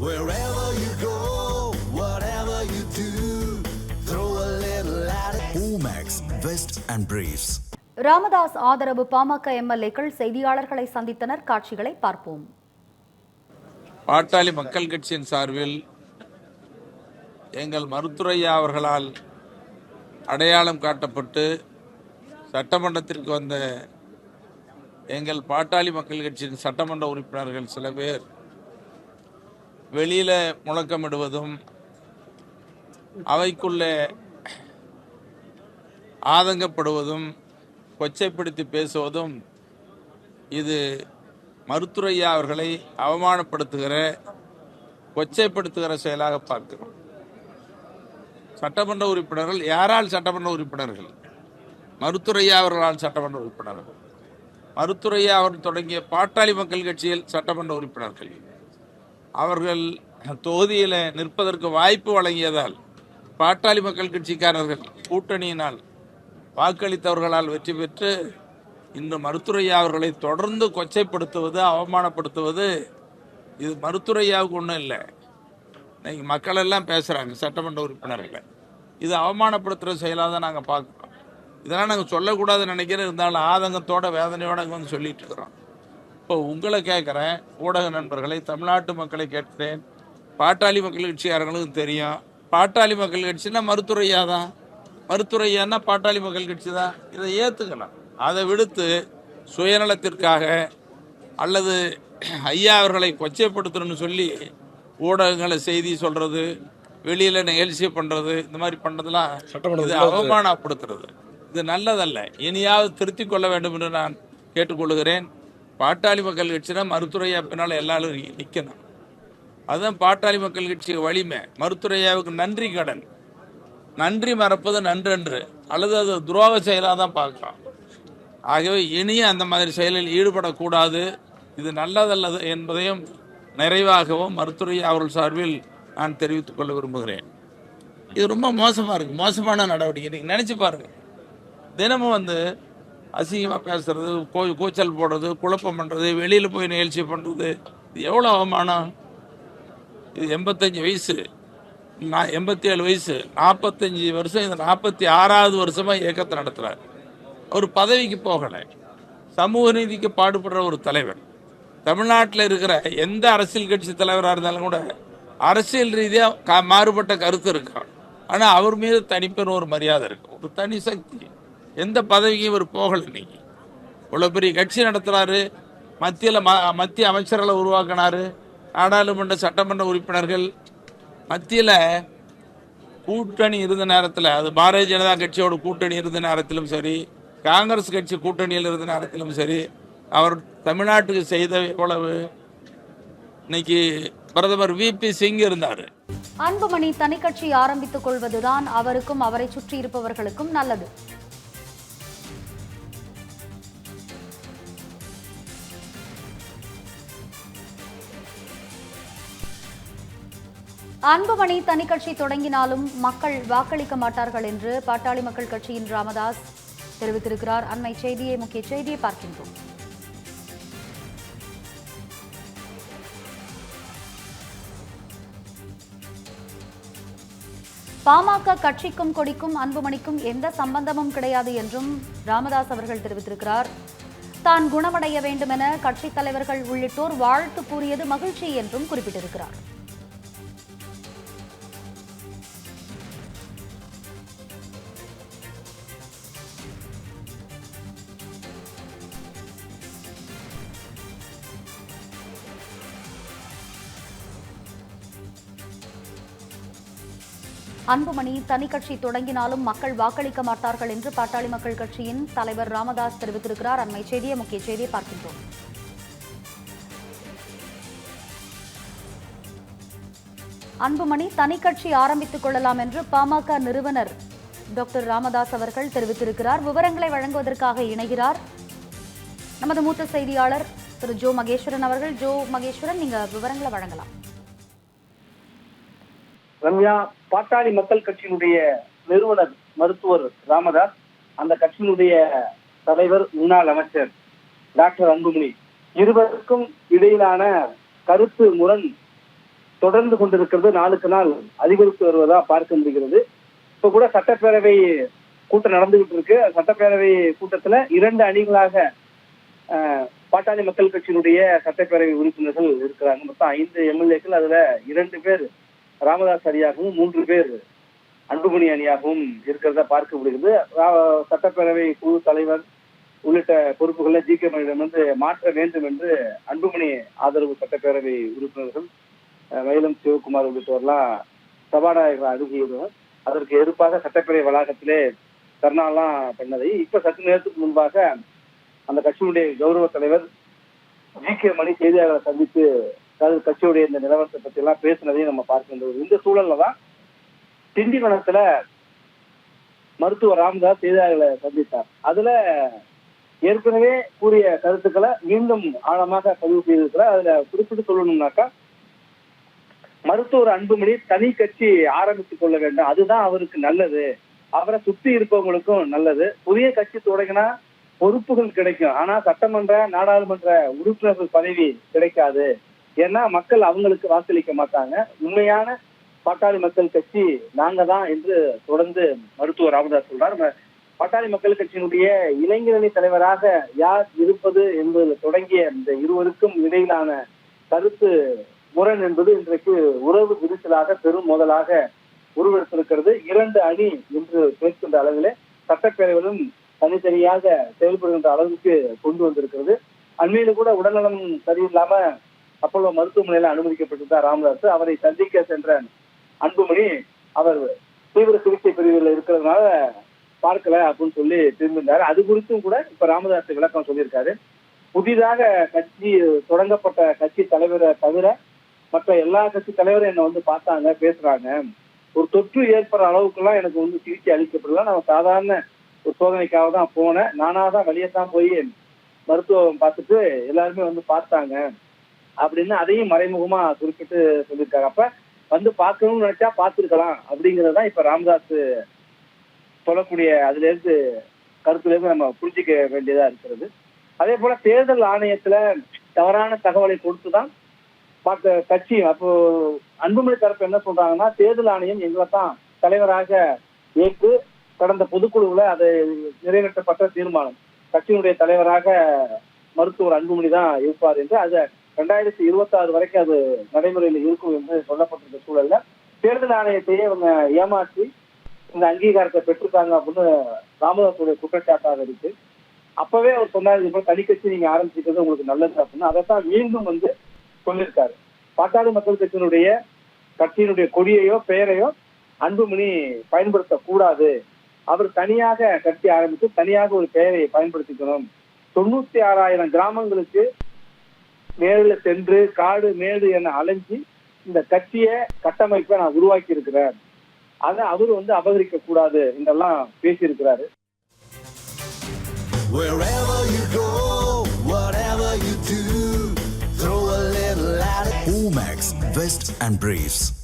Wherever you go, whatever you do, throw a little at it. Omax, Vest and Briefs. Ramadoss ஆதரவு பாமக எம்எல்ஏக்கள் செய்தியாளர்களை சந்தித்தனர் காட்சிகளை பார்ப்போம் பாட்டாளி மக்கள் கட்சியின் சார்பில் எங்கள் மருத்துரையா அவர்களால் அடையாளம் காட்டப்பட்டு சட்டமன்றத்திற்கு வந்த எங்கள் பாட்டாளி மக்கள் கட்சியின் சட்டமன்ற உறுப்பினர்கள் சில பேர் வெளியில முழக்கமிடுவதும் அவைக்குள்ளே ஆதங்கப்படுவதும் கொச்சைப்படுத்தி பேசுவதும் இது மருத்துரையா அவர்களை அவமானப்படுத்துகிற கொச்சைப்படுத்துகிற செயலாக பார்க்கிறோம். சட்டமன்ற உறுப்பினர்கள் யாரால் சட்டமன்ற உறுப்பினர்கள்? மருத்துரையா அவர்களால் சட்டமன்ற உறுப்பினர்கள். மருத்துரையா அவர் தொடங்கிய பாட்டாளி மக்கள் கட்சியில் சட்டமன்ற உறுப்பினர்கள். அவர்கள் தொகுதியில் நிற்பதற்கு வாய்ப்பு வழங்கியதால் பாட்டாளி மக்கள் கட்சிக்காரர்கள் கூட்டணியினால் வாக்களித்தவர்களால் வெற்றி பெற்று இன்று மருத்துரையா அவர்களை தொடர்ந்து கொச்சைப்படுத்துவது அவமானப்படுத்துவது இது மருத்துரையாவுக்கு ஒன்றும் இல்லை. இன்னைக்கு மக்கள் எல்லாம் பேசுகிறாங்க சட்டமன்ற உறுப்பினர்களை. இது அவமானப்படுத்துகிற செயலாக தான் நாங்கள் பார்க்குறோம். இதெல்லாம் நாங்கள் சொல்லக்கூடாதுன்னு நினைக்கிறேன். இருந்தாலும் ஆதங்கத்தோட வேதனையோட வந்து சொல்லிட்டு இருக்கிறோம். இப்போ உங்களை கேட்குறேன் ஊடக நண்பர்களை தமிழ்நாட்டு மக்களை கேட்கிறேன். பாட்டாளி மக்கள் கட்சிக்காரங்களுக்கும் தெரியும். பாட்டாளி மக்கள் கட்சினா மருத்துரையா தான் மருத்துரையான்னா பாட்டாளி மக்கள் கட்சி தான். இதை ஏற்றுக்கலாம் அதை விடுத்து சுயநலத்திற்காக அல்லது ஐயா அவர்களை கொச்சைப்படுத்தணும்னு சொல்லி ஊடகங்களை செய்தி சொல்றது வெளியில நிகழ்ச்சி பண்றது இந்த மாதிரி பண்ணதெல்லாம் இது அவமானப்படுத்துறது. இது நல்லதல்ல. இனியாவது திருத்திக் கொள்ள வேண்டும் என்று நான் கேட்டுக்கொள்கிறேன். பாட்டாளி மக்கள் கட்சினா மருத்துறையா பின்னால எல்லாரும் நிக்கணும். அதுதான் பாட்டாளி மக்கள் கட்சி வலிமை. மருத்துரையாவுக்கு நன்றி கடன். நன்றி மறப்பது நன்றன்று. அல்லது அது துரோக செயலாக தான் பார்க்கலாம். ஆகவே இனியும் அந்த மாதிரி செயலில் ஈடுபடக்கூடாது. இது நல்லதல்லது என்பதையும் நிறைவாகவும் மருத்துவரையா அவர்கள் சார்பில் நான் தெரிவித்துக் கொள்ள விரும்புகிறேன். இது ரொம்ப மோசமாக இருக்குது மோசமான நடவடிக்கை. நீங்கள் நினச்சி பாருங்க. தினமும் வந்து அசிங்கமாக பேசுறது கோ கூச்சல் போடுறது குழப்பம் பண்ணுறது வெளியில் போய் நிகழ்ச்சி பண்ணுறது இது எவ்வளோ அவமானம்? இது எண்பத்தஞ்சு வயசு. நான் எண்பத்தி ஏழு வயசு. நாற்பத்தஞ்சு வருஷம் இந்த நாற்பத்தி ஆறாவது வருஷமாக இயக்கத்தை நடத்துகிறார் ஒரு பதவிக்கு போகலை. சமூக நீதிக்கு பாடுபடுற ஒரு தலைவர். தமிழ்நாட்டில் இருக்கிற எந்த அரசியல் கட்சி தலைவராக இருந்தாலும் கூட அரசியல் ரீதியாக மாறுபட்ட கருத்து இருக்கும் ஆனால் அவர் மீது தனிப்பெரும் ஒரு மரியாதை இருக்கும் ஒரு தனி சக்தி. எந்த பதவிக்கும் இவர் போகலை இன்னைக்கு. இவ்வளோ பெரிய கட்சி நடத்துறாரு. மத்தியில் ம மத்திய அமைச்சர்களை உருவாக்கினாரு. நாடாளுமன்ற சட்டமன்ற உறுப்பினர்கள். மத்தியில் கூட்டணி இருந்த நேரத்தில் அது பாரதிய ஜனதா கட்சியோட கூட்டணி இருந்த நேரத்திலும் சரி காங்கிரஸ் கட்சி கூட்டணியில் இருந்த நேரத்திலும் சரி அவர் தமிழ்நாட்டுக்கு செய்த எவ்வளவு இன்னைக்கு பிரதமர் வி பி சிங் இருந்தார். அன்புமணி தனிக்கட்சி ஆரம்பித்துக் கொள்வதுதான் அவருக்கும் அவரை சுற்றி இருப்பவர்களுக்கும் நல்லது. அன்புமணி தனிக்கட்சி தொடங்கினாலும் மக்கள் வாக்களிக்க மாட்டார்கள் என்று பாட்டாளி மக்கள் கட்சியின் ராமதாஸ் தெரிவித்திருக்கிறார். அண்மை செய்தியை முக்கிய செய்தியை பார்க்கின்றோம். பாமக கட்சிக்கும் கொடிக்கும் அன்புமணிக்கும் எந்த சம்பந்தமும் கிடையாது என்றும் ராமதாஸ் அவர்கள் தெரிவித்திருக்கிறார். தான் குணமடைய வேண்டுமென கட்சித் தலைவர்கள் உள்ளிட்டோர் வாழ்த்து கூறியது மகிழ்ச்சி என்றும் குறிப்பிட்டிருக்கிறார். அன்புமணி தனி கட்சி தொடங்கினாலும் மக்கள் வாக்களிக்க மாட்டார்கள் என்று பாட்டாளி மக்கள் கட்சியின் தலைவர் ராமதாஸ் தெரிவித்திருக்கிறார். அண்மை செய்தியை முக்கிய செய்தியை பார்க்கின்றோம். அன்புமணி தனி கட்சி ஆரம்பித்துக் கொள்ளலாம் என்று பாமக நிறுவனர் டாக்டர் ராமதாஸ் அவர்கள் தெரிவித்திருக்கிறார். விவரங்களை வழங்குவதற்காக இணைகிறார் நமது மூத்த செய்தியாளர் திரு ஜோ மகேஸ்வரன் அவர்கள். ஜோ மகேஸ்வரன் நீங்க விவரங்களை வழங்கலாம். ரம்யா பாட்டாளி மக்கள் கட்சியினுடைய நிறுவனர் மருத்துவர் ராமதாஸ் அந்த கட்சியினுடைய தலைவர் முன்னாள் அமைச்சர் டாக்டர் அன்புமணி. இருவருக்கும் இடையிலான கருத்து முரண் தொடர்ந்து கொண்டிருக்கிறது. நாளுக்கு நாள் அதிகரித்து வருவதா பார்க்க முடிகிறது. இப்ப கூட சட்டப்பேரவை கூட்டம் நடந்துகிட்டு இருக்கு. சட்டப்பேரவை கூட்டத்துல இரண்டு அணிகளாக பாட்டாளி மக்கள் கட்சியினுடைய சட்டப்பேரவை உறுப்பினர்கள் இருக்கிறாங்க. மொத்தம் ஐந்து எம்எல்ஏக்கள். அதுல இரண்டு பேர் ராமதாஸ் அணியாகவும் மூன்று பேர் அன்புமணி அணியாகவும் இருக்கிறதா பார்க்க முடிகிறது. சட்டப்பேரவை குழு தலைவர் உள்ளிட்ட பொறுப்புகளை ஜி கே மணியிடம் வந்து மாற்ற வேண்டும் என்று அன்புமணி ஆதரவு சட்டப்பேரவை உறுப்பினர்கள் மயிலம் சிவகுமார் உள்ளிட்டோர்லாம் சபாநாயகர் அணுகியதும் அதற்கு எதிர்ப்பாக சட்டப்பேரவை வளாகத்திலே தர்ணாலாம் பண்ணதை இப்ப சற்று நேரத்துக்கு முன்பாக அந்த கட்சியினுடைய கௌரவ தலைவர் ஜி கே மணி செய்தியாளரை சந்தித்து அதாவது கட்சியுடைய இந்த நிலவரத்தை பத்தி எல்லாம் பேசினதையும் நம்ம பார்க்கின்றோம் இந்த சூழல்ல தான் திண்டிவனத்துல மருத்துவர் ராமதாஸ் செய்தியாளர்களை சந்தித்தார். அதுல ஏற்கனவே கூறிய கருத்துக்களை மீண்டும் ஆழமாக பதிவு செய்திருக்கிறார். அதுல குறிப்பிட்டு சொல்லணும்னாக்கா மருத்துவர் அன்புமணி தனி கட்சி ஆரம்பித்துக் கொள்ள வேண்டும். அதுதான் அவருக்கு நல்லது. அவரை சுத்தி இருப்பவங்களுக்கும் நல்லது. புதிய கட்சி தொடங்கினா பொறுப்புகள் கிடைக்கும். ஆனா சட்டமன்ற நாடாளுமன்ற உறுப்பினர்கள் பதவி கிடைக்காது. ஏன்னா மக்கள் அவங்களுக்கு வாக்களிக்க மாட்டாங்க. உண்மையான பாட்டாளி மக்கள் கட்சி நாங்க தான் என்று தொடர்ந்து மருத்துவர் ராமதாஸ் சொல்றார். பட்டாளி பாட்டாளி மக்கள் கட்சியினுடைய இளைஞரணி தலைவராக யார் இருப்பது என்பது தொடங்கிய இந்த இருவருக்கும் இடையிலான கருத்து முரண் என்பது இன்றைக்கு உறவு விரிசலாக பெரும் மோதலாக உருவெடுத்திருக்கிறது. இரண்டு அணி என்று பேசுகின்ற அளவிலே சட்டப்பேரவையிலும் தனித்தனியாக செயல்படுகின்ற அளவுக்கு கொண்டு வந்திருக்கிறது. அண்மையில கூட உடல்நலம் சரியில்லாம அப்போலோ மருத்துவமனையில அனுமதிக்கப்பட்டிருந்தார் ராமதாஸ் அவரை சந்திக்க சென்ற அன்புமணி அவர் தீவிர சிகிச்சை பிரிவில் இருக்கிறதுனால பார்க்கல அப்படின்னு சொல்லி திரும்பியிருந்தாரு. அது குறித்தும் கூட இப்ப ராமதாஸ் விளக்கம் சொல்லியிருக்காரு. புதிதாக கட்சி தொடங்கப்பட்ட கட்சி தலைவரை தவிர மற்ற எல்லா கட்சி தலைவரும் என்னை வந்து பார்த்தாங்க பேசுறாங்க. ஒரு தொற்று ஏற்படுற அளவுக்குலாம் எனக்கு வந்து சிகிச்சை அளிக்கப்படல. நான் சாதாரண ஒரு சோதனைக்காக தான் போனேன். நானாதான் வெளியே தான் போய் மருத்துவம் பார்த்துட்டு எல்லாருமே வந்து பார்த்தாங்க. அப்படின்னு அதையும் மறைமுகமா குறிப்பிட்டு சொல்லியிருக்காங்க. அப்ப வந்து பார்க்கணும்னு நினைச்சா பார்த்துருக்கலாம் அப்படிங்கறதுதான் இப்ப ராமதாஸ் சொல்லக்கூடிய அதுல இருந்து கருத்துல இருந்து நம்ம புரிஞ்சுக்க வேண்டியதா இருக்கிறது. அதே போல தேர்தல் ஆணையத்துல தவறான தகவலை கொடுத்துதான் மற்ற கட்சி அப்போ அன்புமணி தரப்பு என்ன சொல்றாங்கன்னா தேர்தல் ஆணையம் எங்களை தான் தலைவராக ஏற்று கடந்த பொதுக்குழுவுல அது நிறைவேற்றப்பட்ட தீர்மானம். கட்சியினுடைய தலைவராக மருத்துவர் அன்புமணி தான் இருப்பார் என்று அதை ரெண்டாயிரத்தி இருபத்தி ஆறு வரைக்கும் அது நடைமுறையில் இருக்கும் என்று சொல்லப்பட்டிருந்த சூழல்ல தேர்தல் ஆணையத்தையே இவங்க ஏமாற்றி இந்த அங்கீகாரத்தை பெற்றிருக்காங்க அப்படின்னு ராமதாசுடைய குற்றச்சாட்டாக இருக்கு. அப்பவே அவர் சொன்னார் இது போல தனி கட்சி நீங்க ஆரம்பிச்சிக்கிறது உங்களுக்கு நல்லது அப்படின்னு. அதைத்தான் மீண்டும் வந்து சொல்லியிருக்காரு. பாட்டாளி மக்கள் கட்சியினுடைய கட்சியினுடைய கொடியையோ பெயரையோ அன்புமணி பயன்படுத்தக்கூடாது. அவர் தனியாக கட்சி ஆரம்பித்து தனியாக ஒரு பெயரை பயன்படுத்திக்கணும். தொண்ணூத்தி ஆறாயிரம் கிராமங்களுக்கு நேரில் சென்று காடு மேடு என அலைஞ்சு இந்த கட்சியை கட்டமைப்பை நான் உருவாக்கி இருக்கிறேன் அதை அவர் வந்து அபகரிக்க கூடாது என்றெல்லாம் பேசியிருக்கிறாரு. Omax, Vest and Briefs.